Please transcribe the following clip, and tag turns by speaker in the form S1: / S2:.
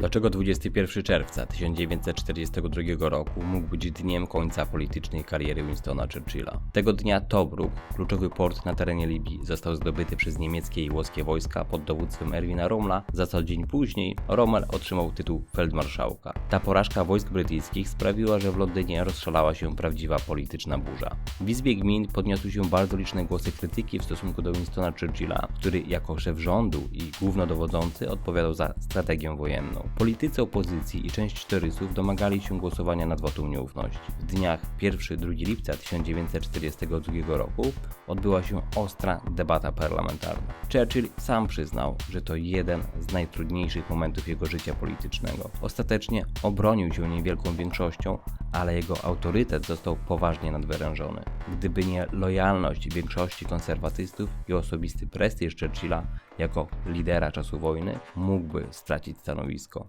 S1: Dlaczego 21 czerwca 1942 roku mógł być dniem końca politycznej kariery Winstona Churchilla? Tego dnia Tobruk, kluczowy port na terenie Libii, został zdobyty przez niemieckie i włoskie wojska pod dowództwem Erwina Rommela, za co dzień później Rommel otrzymał tytuł feldmarszałka. Ta porażka wojsk brytyjskich sprawiła, że w Londynie rozszalała się prawdziwa polityczna burza. W Izbie Gmin podniosły się bardzo liczne głosy krytyki w stosunku do Winstona Churchilla, który jako szef rządu i głównodowodzący odpowiadał za strategię wojenną. Politycy opozycji i część torysów domagali się głosowania nad wotum nieufności. W dniach 1-2 lipca 1942 roku odbyła się ostra debata parlamentarna. Churchill sam przyznał, że to jeden z najtrudniejszych momentów jego życia politycznego. Ostatecznie obronił się niewielką większością, ale jego autorytet został poważnie nadwyrężony. Gdyby nie lojalność większości konserwatystów i osobisty prestiż Churchilla jako lidera czasu wojny, mógłby stracić stanowisko.